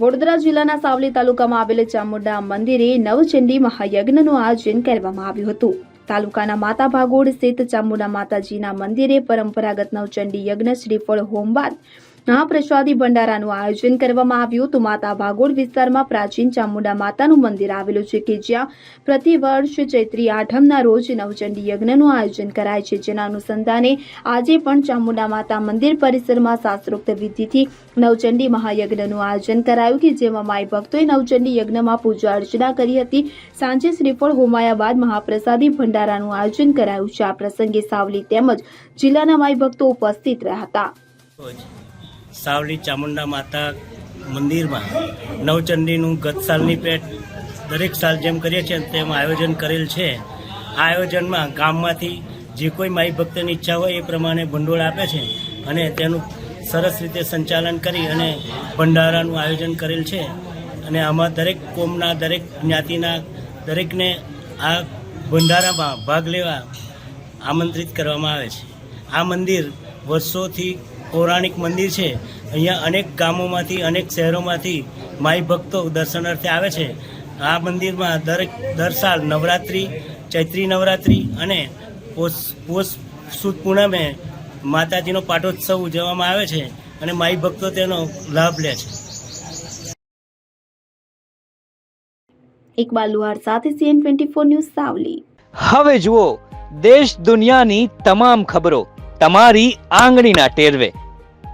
વડોદરા જિલ્લાના સાવલી તાલુકામાં આવેલ ચામુંડા મંદિરે નવચંડી મહાયજ્ઞનું આયોજન કરવામાં આવ્યું હતું. તાલુકાના માતા ભાગોળ સ્થિત ચામુંડા માતાજીના મંદિરે પરંપરાગત નવચંડી યજ્ઞ શ્રીફળ હોમ બાદ મહાપ્રસાદી ભંડારાનું આયોજન કરવામાં આવ્યું તો માતા ભાગોળ વિસ્તારમાં પ્રાચીન ચામુંડા માતાનું મંદિર આવેલું છે કે જ્યાં પ્રતિ વર્ષ ચૈત્રી આઠમના રોજ નવચંડી યજ્ઞનું આયોજન કરાય છે. જેના અનુસંધાને આજે પણ ચામુંડા માતા મંદિર પરિસરમાં શાસ્ત્રોક્ત વિધિથી નવચંડી મહાયજ્ઞનું આયોજન કરાયું કે જેમાં માઈ ભક્તોએ નવચંડી યજ્ઞમાં પૂજા અર્ચના કરી હતી. સાંજે શ્રીફળ હોમાયા બાદ મહાપ્રસાદી ભંડારાનું આયોજન કરાયું છે. આ પ્રસંગે સાવલી તેમજ જિલ્લાના માઈ ભક્તો ઉપસ્થિત રહ્યા હતા. સાવલી ચામુંડા માતા મંદિરમાં નવચંડીનું ગત સાલની પેટ દરેક સાલ જેમ કરીએ છીએ તેમ આયોજન કરેલ છે. આ આયોજનમાં ગામમાંથી જે કોઈ માઈ ભક્તની ઈચ્છા હોય એ પ્રમાણે ભંડોળ આપે છે અને તેનું સરસ રીતે સંચાલન કરી અને ભંડારાનું આયોજન કરેલ છે. અને આમાં દરેક કોમના, દરેક જ્ઞાતિના, દરેકને આ ભંડારામાં ભાગ લેવા આમંત્રિત કરવામાં આવે છે. આ મંદિર વર્ષોથી પૌરાણિક મંદિર છે. અહીંયા અનેક ગામોમાંથી અનેક શહેરોમાંથી માઈ ભક્તો દર્શનાર્થે આવે છે. આ મંદિરમાં દરેક દર સાલ નવરાત્રિ ચૈત્રી નવરાત્રિ અને પોષ પોષ સુદ પૂનમે માતાજીનો પાટોત્સવ ઉજવવામાં આવે છે અને માઈ ભક્તો તેનો લાભ લે છે. ઇકબાલ લુહાર સાથે CN twenty four news Savli. હવે જુઓ દેશ દુનિયાની તમામ ખબરો તમારી આંગળીના ટેરવે.